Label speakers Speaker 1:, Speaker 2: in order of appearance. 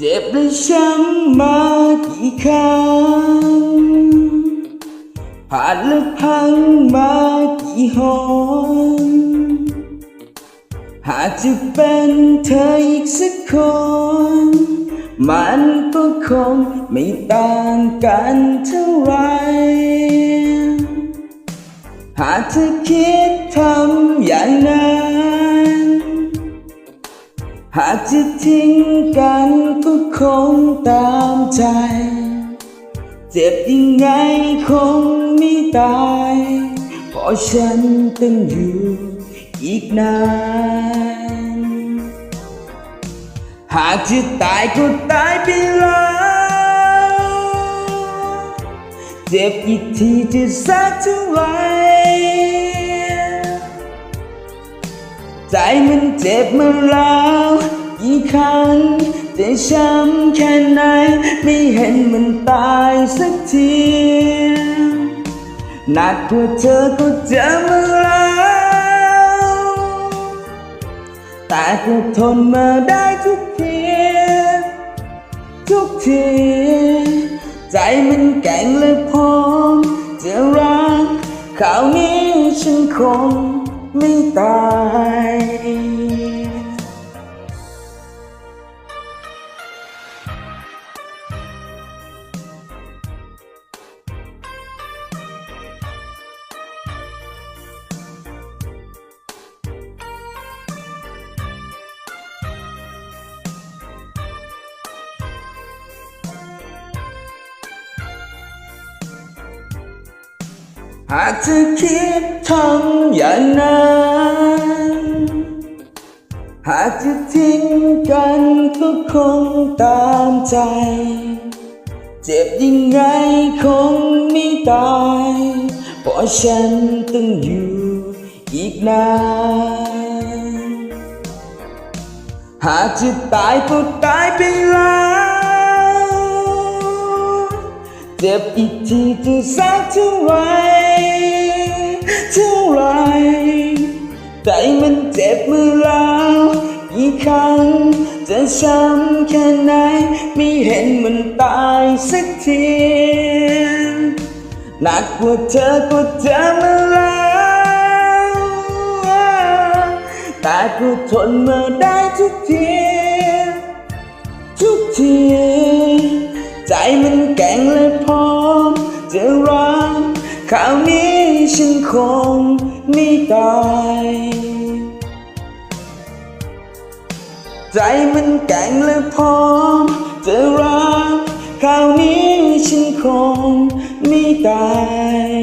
Speaker 1: เจ็บและช้ำมากี่ครั้งผ่านและพังมากี่หนหากจะเป็นเธออีกสักคน มันก็คงไม่ต่างกันเท่าไร หากเธอคิดทำอย่างนั้น หากจะทิ้งกันก็คงตามใจ เจ็บยังไงคงไม่ตาย เพราะฉันต้องอยู่อีกนาน หากจะตายก็ตายไปแล้ว เจ็บอีกทีจะสักเท่าไหรใจมัน เจ็บมาแล้วกี่ครั้งจะช้ำแค่ไหน ไม่เห็นมันตายสักทีหนักกว่าเธอก็เจอมาแล้วแต่ก็ทนมาได้ทุกที ทุกที ใจมันแกร่งและพร้อมจะรักคราวนี้ฉันคง ไม่ตาย หากเธอคิดทำอย่างนั้นหากจะทิ้งกันก็คงตามใจ เจ็บยังไงคงไม่ตาย เพราะฉันต้องอยู่อีกนาน หากจะตายก็ตายไปแล้ว เจ็บอีกทีจะสักเท่าไรเท่าไหรใจมันเจ็บเมื่อแล้วกี่ครั้งจะช้ำแค่ไหน ไม่เห็นมันตายสักทีหนักกว่าเธอก็เจอมาแล้วแต่ก็ทนมาได้ทุกที ทุกที มันแก่งและพร้อมจะรักคราวนี้ฉันคงไม่ตาย ใจมันแก่งและพร้อมจะรักคราวนี้ฉันคงไม่ตาย